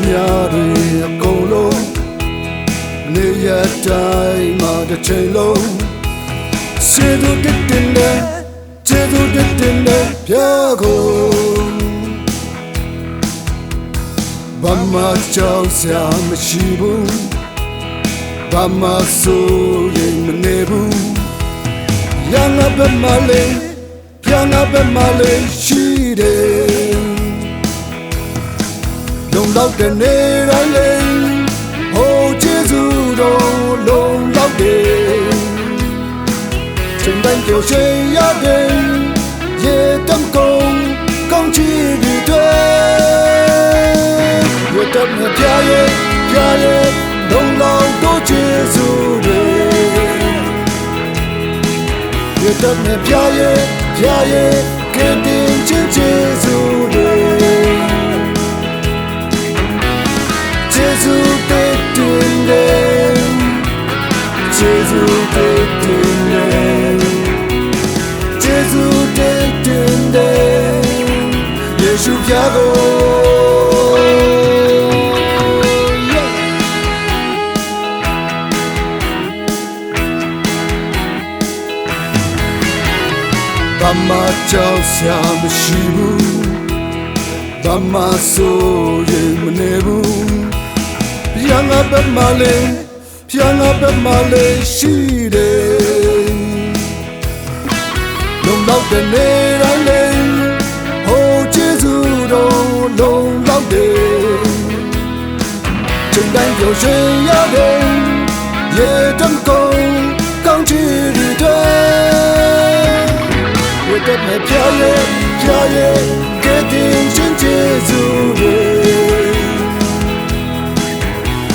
ရက်များတွေအကုန်လုံးနေရတိုင်းမှာတစ်ချိန်လုံးစေသူတက်တင်တဲ့စေသူတက်တင်တဲ့ပြကုန်ဘာမှကြောက်စရာမရှိဘူးဘာမှဆိုရင်မနေဘူးရငါဘက်မလေးရငါဘက်မလေးရှိတယ် လုံလောက်တဲ့နေတိုင်းလေးဟိုကျေးဇူးတော်လုံလောက်တယ်ချိန်တိုင်းကြော်ရှိရတယ်ရေတမ်းကုန်ကောင်းချီးတွေရတဲ့မြပြရဲ့ပြရဲ့လုံလောက်တော့ကျေးဇူးတွေရတဲ့မြပြရဲ့ပြရဲ့ကဲတင်ချစ်ကျေးဇူး ရှုပြကိုဗမာကြောက်ရှာမရှိဘူးဗမာဆိုရင်မနေဘူးပြန်လာဗမာလေးပြန်လာဗမာလေးရှိတယ်လုံတော့တဲ့ လုံလောက်တယ်ချိန်တိုင်းပြောရှင်ရတယ်ရေတမ်းကုန်ကောင်းချီးတွေဝတ်တဲ့ပြာရဲ့ပြာရဲ့ကဲတင်ချင်းကျေးဇူးတွေ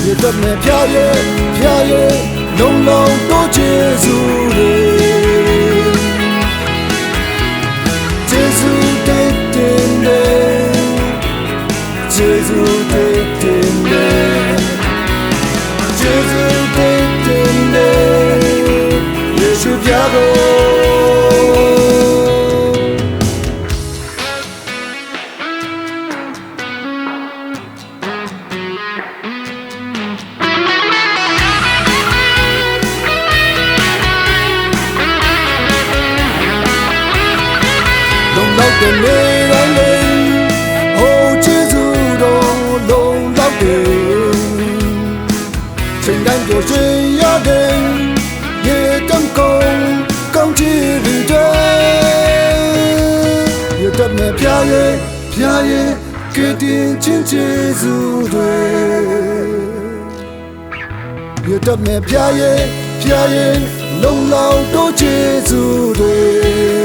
ရတဲ့မြပြရဲ့ပြရဲ့လုံလုံတော့ကျေးဇူးတွေ တဲ့နေတိုင်းလေးဟိုကျေးဇူးတော်လုံလောက်တယ်ချိန်တိုင်းပြောရှင်ရတယ်ရေတမ်းကုန်ကောင်းချီးတွေရတဲ့မြပြရဲ့ပြရဲ့ကတင်ချင်းကျေးဇူးတွေရတဲ့မြပြရဲ့ပြရဲ့လုံလောက်တော့ကျေးဇူးတွေ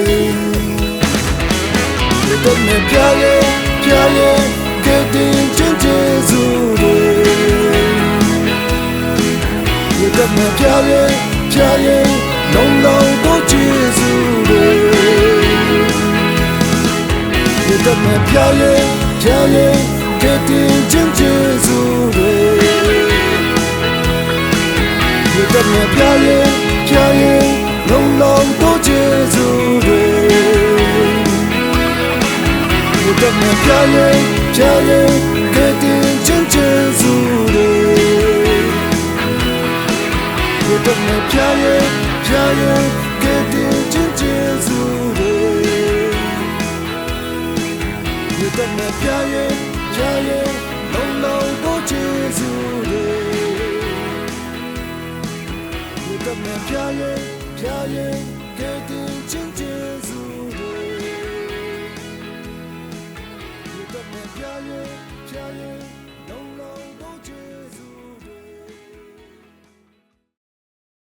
တော့မပြရဲ့ပြရဲ့ကတဲ့ချင်းကျေးဇူးတွေရတဲ့မပြရဲ့ပြရဲ့လုံလုံတော့ကျေးဇူးတွေရတဲ့မပြရဲ့ပြရဲ့ကတဲ့ ချင်းကျေးဇူးတွေရတဲ့မပြရဲ့ပြရဲ့လုံလုံတော့ကျေးဇူးတွေ You got me flying, flying, getting changes You got me flying, flying, getting changes You got me flying, flying, long, long, go You got me flying, flying, getting changes You got me Hikaye, hikaye